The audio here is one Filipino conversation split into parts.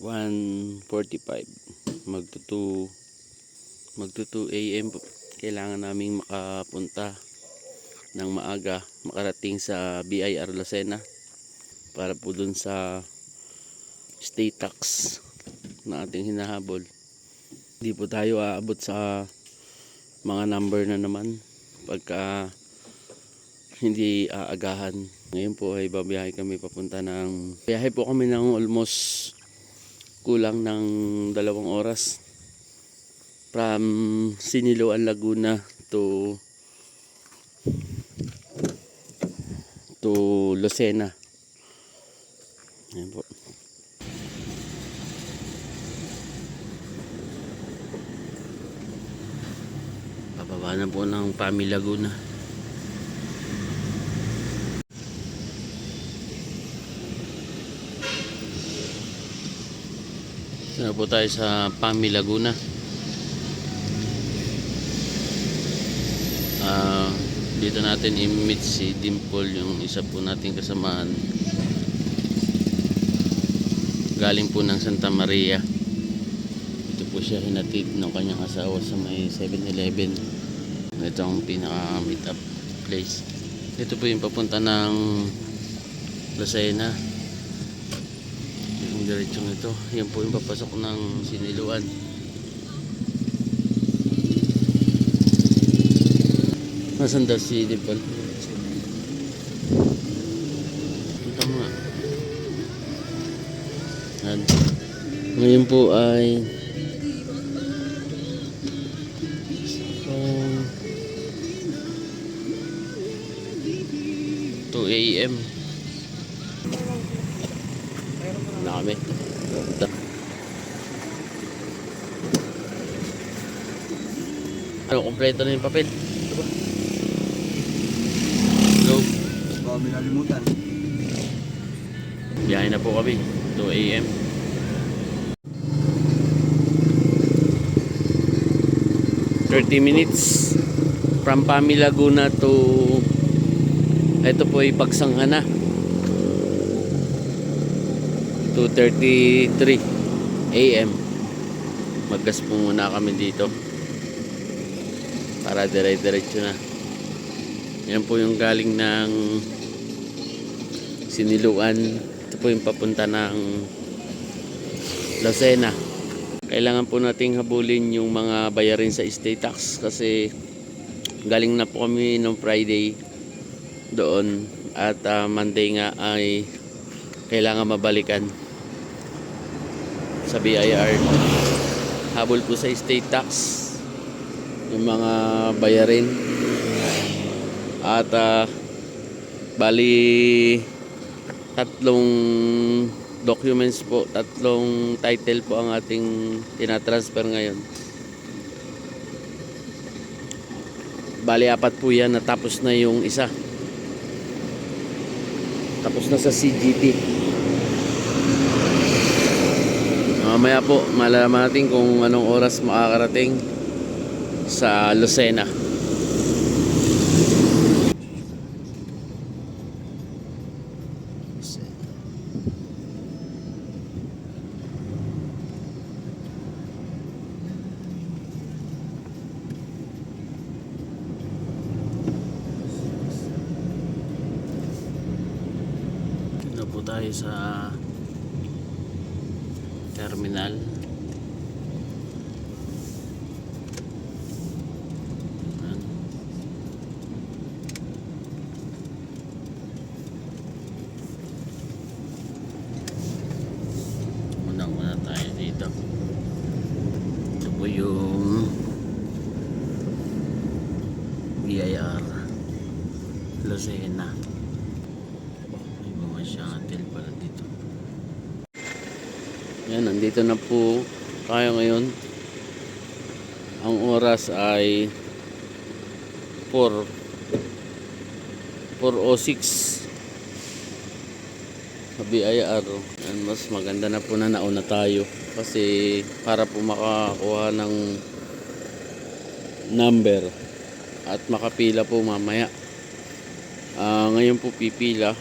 1.45 magto 2 magto 2 AM kailangan naming makapunta ng maaga makarating sa BIR Lucena para po dun sa state tax na ating hinahabol. Hindi po tayo aabot sa mga number na naman pagka hindi aagahan. Ngayon po ay babiyahe kami papunta ng biyahe po kami ng almost kulang ng dalawang oras from Siniloan Laguna to to Lucena. Ayan po. Bababa na po ng Pami Laguna Sana po tayo sa Pami Laguna. Ah, dito natin i-meet si Dimple, yung isa po nating kasamaan. Galing po ng Santa Maria. Ito po siya hinatid ng kanyang asawa sa may 7-Eleven. Ito ang pinaka meet up place. Ito po yung papunta ng yung diretsong ito yan po yung papasok ng siniluan nasan daw si mo nga Yan. ngayon po ay um, 2 a.m. na kami. Ano, kompleto na yung papel. Go. Baka may nalimutan. Biyahe na po kami. 2 a.m. Thirty minutes from Pami Laguna to ito po ay Pagsanghana 2.33 a.m. Maggas po muna kami dito. Para dire-diretso na. Yan po yung galing ng siniluan. Ito po yung papunta ng Lucena. Kailangan po nating habulin yung mga bayarin sa estate tax kasi galing na po kami noong Friday doon. At ah, Monday nga ay kailangan mabalikan sa BIR habol po sa estate tax yung mga bayarin. At ah, bali tatlong documents po tatlong title po ang ating tinatransfer ngayon. Bali apat po yan natapos na yung isa. Tapos na sa CGT mamaya po malalaman natin kung anong oras makakarating sa Lucena. Na po tayo sa terminal Yan, nandito na po tayo ngayon. Ang oras ay 4 4.06 sa BIR. Yan, mas maganda na po na nauna tayo kasi para po makakuha ng number at makapila po mamaya. Ah, ngayon po pipila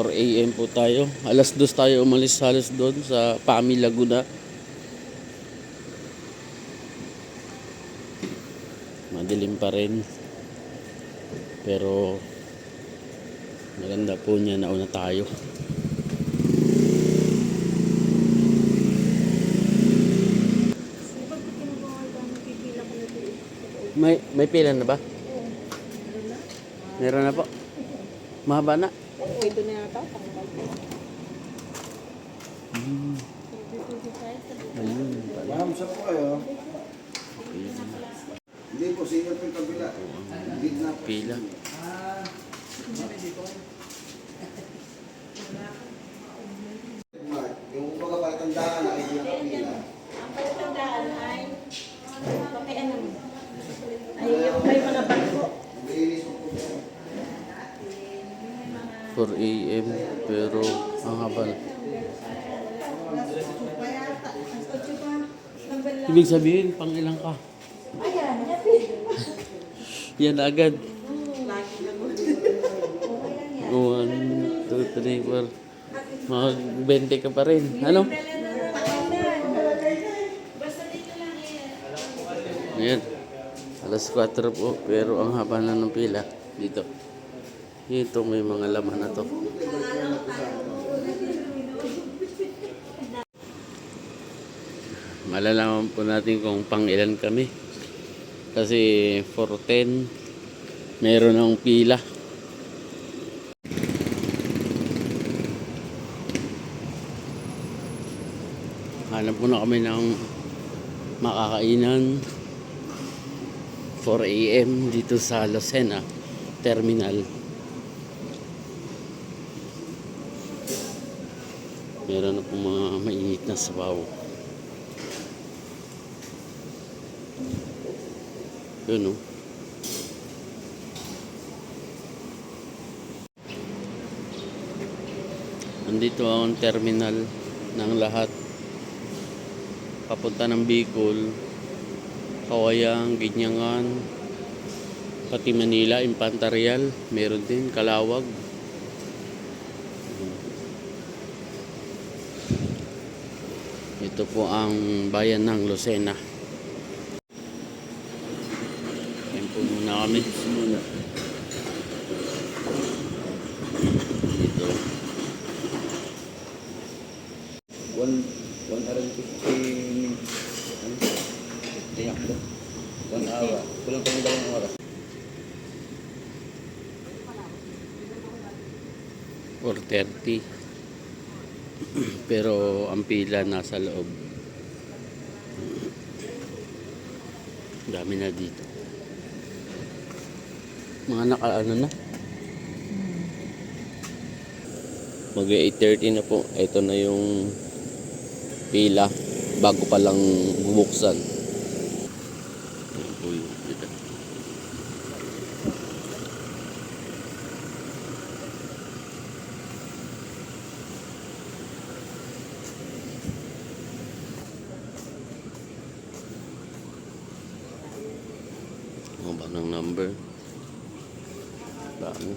4 a.m. po tayo. Alas 2 tayo umalis halos doon sa Pami, Laguna. Madilim pa rin. Pero maganda po niya nauna tayo. May may pila na ba? Meron na po. Mahaba na. Ito na yata. Ayun. Ma'am, saan po kayo? Hindi po, single po yung kabila. Gitna po. Pila. Mark, Yung mga palatandaan na hindi nakapila. Ang palatandaan ay, okay, ano, ay yung may mga bangko. Mabilis po po. 4 a.m. pero ang haba na. Ibig sabihin, pang ilang ka? Ayan, Yan agad. lagi na mo. 1, 2, 3, 4. Mga 20 ka pa rin. Ano? Ayan. Alas 4 po, pero ang haba na ng pila dito. Ito may mga laman na to. Malalaman po natin kung pang ilan kami. Kasi 410 meron ng pila. Hanap po na kami ng makakainan 4 a.m. dito sa Lucena Terminal. Meron na po mga mainit na sabaw. Yun oh. Nandito ang terminal ng lahat. Papunta ng Bicol, Kawayang, Ginyangan, pati Manila, Impantarial, meron din, Kalawag. Ito po ang bayan ng Lucena. Yan po muna kami. Dito. Hour and fifty minutes. Ano? Tiyak po. One hour. Kulang pa yung dalawang oras. 4.30 pero ang pila nasa loob. Dami na dito. Mga naka ano na mag 8.30 na po. Ito na yung pila bago pa lang bubuksan Ayan po yung pila. Ano ba ng number? Dami.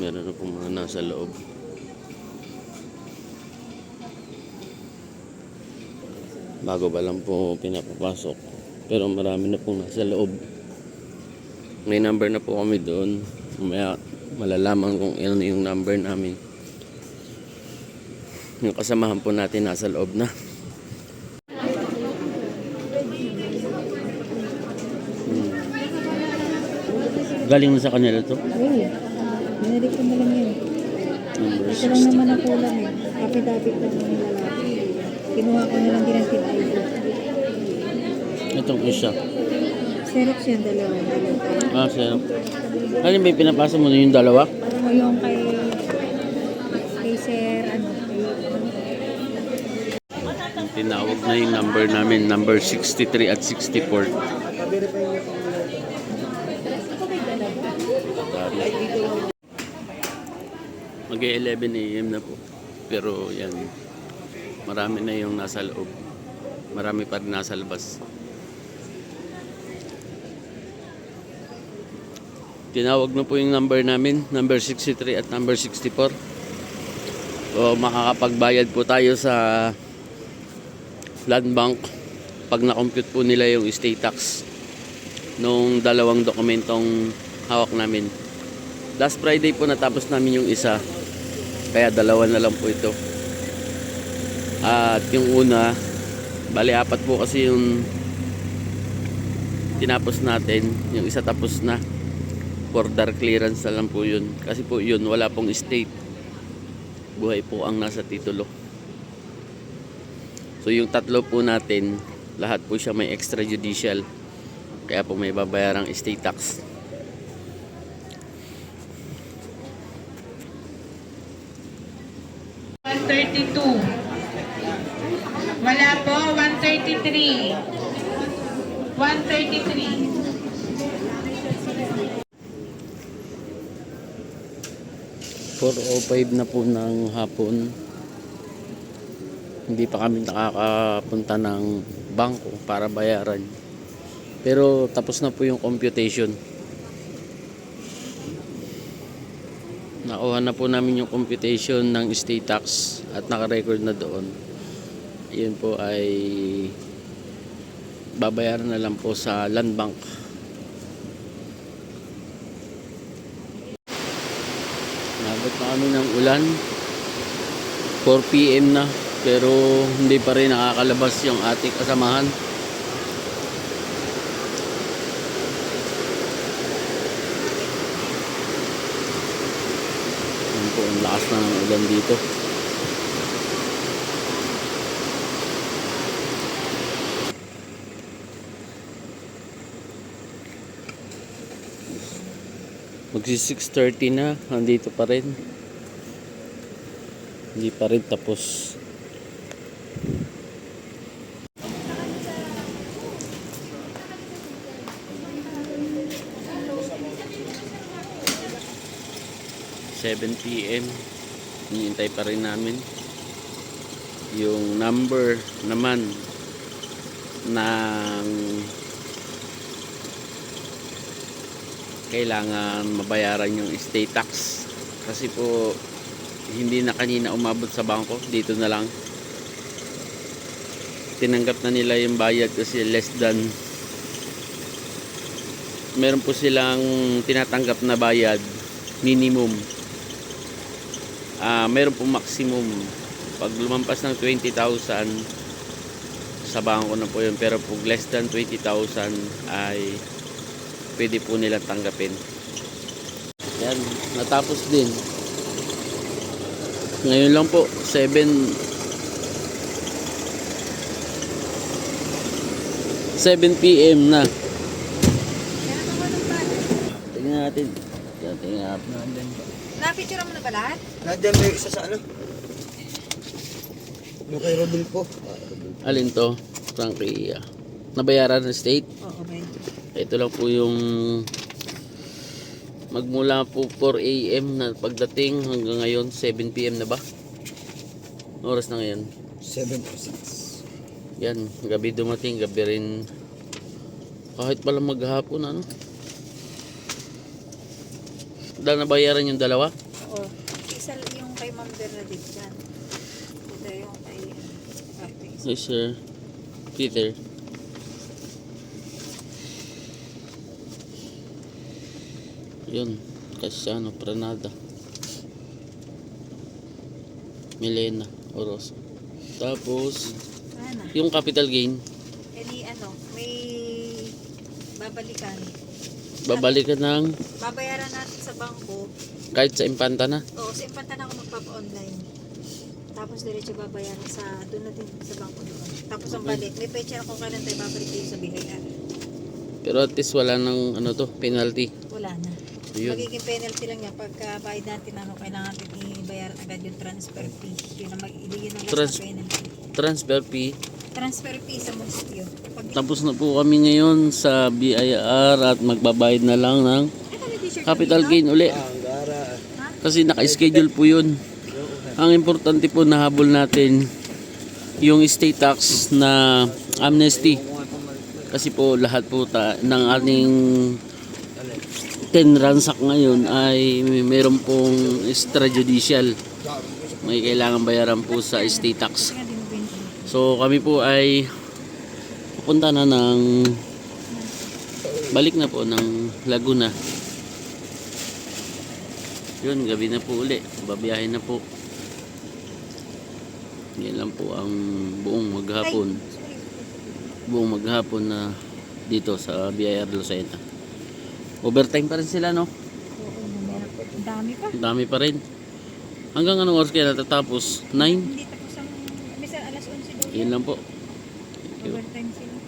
Meron na pong mga nasa loob. Bago ba lang po pinapapasok. Pero marami na pong nasa loob. May number na po kami doon. Mamaya malalaman kung ano yung number namin. Yung kasamahan po natin nasa loob na. Galing na sa kanila to. Oo. Binalik ko na lang yun. Ito lang naman ang kulang eh. Kapit-apit lang yung lalaki. Kinuha ko na lang din ang tip ID. 60. Itong isa. Xerox yan, dalawa. dalawa. Ah, sir. Ano ba pinapasa mo na yung dalawa? O yung kay... Kay Sir, ano, kay... Tinawag na yung number namin, number 63 at 64. Mag 11 a.m. na po. Pero yan, marami na yung nasa loob. Marami pa rin nasa labas. Tinawag na po yung number namin, number 63 at number 64. So makakapagbayad po tayo sa land bank pag na-compute po nila yung estate tax nung dalawang dokumentong hawak namin. Last Friday po natapos namin yung isa. Kaya dalawa na lang po ito. At yung una, bali apat po kasi yung tinapos natin. Yung isa tapos na. Border clearance na lang po yun. Kasi po yun, wala pong estate. Buhay po ang nasa titulo. So yung tatlo po natin, lahat po siya may extrajudicial. Kaya po may babayarang estate tax. One thirty-two. Wala po, one thirty-three. One thirty-three. 4.05 na po ng hapon. Hindi pa kami nakakapunta ng bangko para bayaran. Pero tapos na po yung computation. Nakuha na po namin yung computation ng estate tax at naka-record na doon. Yun po ay babayaran na lang po sa land bank. Nabot na kami ng ulan. 4 p.m. na. Pero hindi pa rin nakakalabas yung ating kasamahan. Yan po, ang lakas na ng ulan dito. Magsi 6.30 na, nandito pa rin. Hindi pa rin tapos. Seven PM Hinihintay pa rin namin Yung number naman ng kailangan mabayaran yung estate tax. Kasi po hindi na kanina umabot sa bangko. Dito na lang. Tinanggap na nila yung bayad kasi less than meron po silang tinatanggap na bayad minimum. Ah meron po maximum. Pag lumampas ng 20,000 sa bangko na po yun. Pero pag less than 20,000 ay pwede po nilang tanggapin. Yan, natapos din. Ngayon lang po, 7 7 p.m. na. Tingnan natin. Tingnan natin. Napicture mo na ba lahat? Nandiyan may isa sa ano? Yung kay Rodolfo. Alin to? Frankie. Nabayaran ng state? Oo, okay. Ito lang po yung magmula po 4 a.m. na pagdating hanggang ngayon 7 p.m. na ba? Oras na ngayon. 7 to 6. Yan, gabi dumating, gabi rin kahit pala maghapon ano. Dahil nabayaran yung dalawa? Oo. Isa yung kay Ma'am Bernadette dyan. Ito yung kay... Yes, sir. Peter. Yun. Casiano Pranada. Milena Oroso. Tapos, Ano? yung capital gain, di ano, may babalikan. babalikan ng Babayaran natin sa bangko. kahit sa impanta na. Oo, sa impanta na ako magpapa-online. Tapos diretso babayaran sa doon natin sa bangko doon. Tapos ang balik, may pecha kung kailan tayo babalik dito sa BIR. Pero at least wala ng ano to, penalty. Wala na. Yun. Magiging penalty lang yan pagka bayad natin ano, kailangan natin ibayaran agad yung transfer fee. Yun ang, mag, yun ang Trans- na penalty. Transfer fee. Transfer fee sa munisipyo. Pag Tapos na po kami ngayon sa BIR at magbabayad na lang ng capital gain uli. Ah. Kasi naka-schedule po yun. Ang importante po nahabol natin yung estate tax na amnesty. Kasi po lahat po ta, ng ating 10 ransak ngayon ay may- meron pong extrajudicial. May kailangan bayaran po sa estate tax. So kami po ay pupunta na ng balik na po ng Laguna. Yun, gabi na po uli. Babiyahin na po. Yan lang po ang buong maghapon. Buong maghapon na dito sa BIR Lucena. Overtime pa rin sila, no? Oo, meron po. Dami pa. Dami pa rin. Hanggang anong oras kaya natatapos? 9? Hindi tapos ang, minsan alas 11 daw. Yan lang po. Thank you. Overtime sila.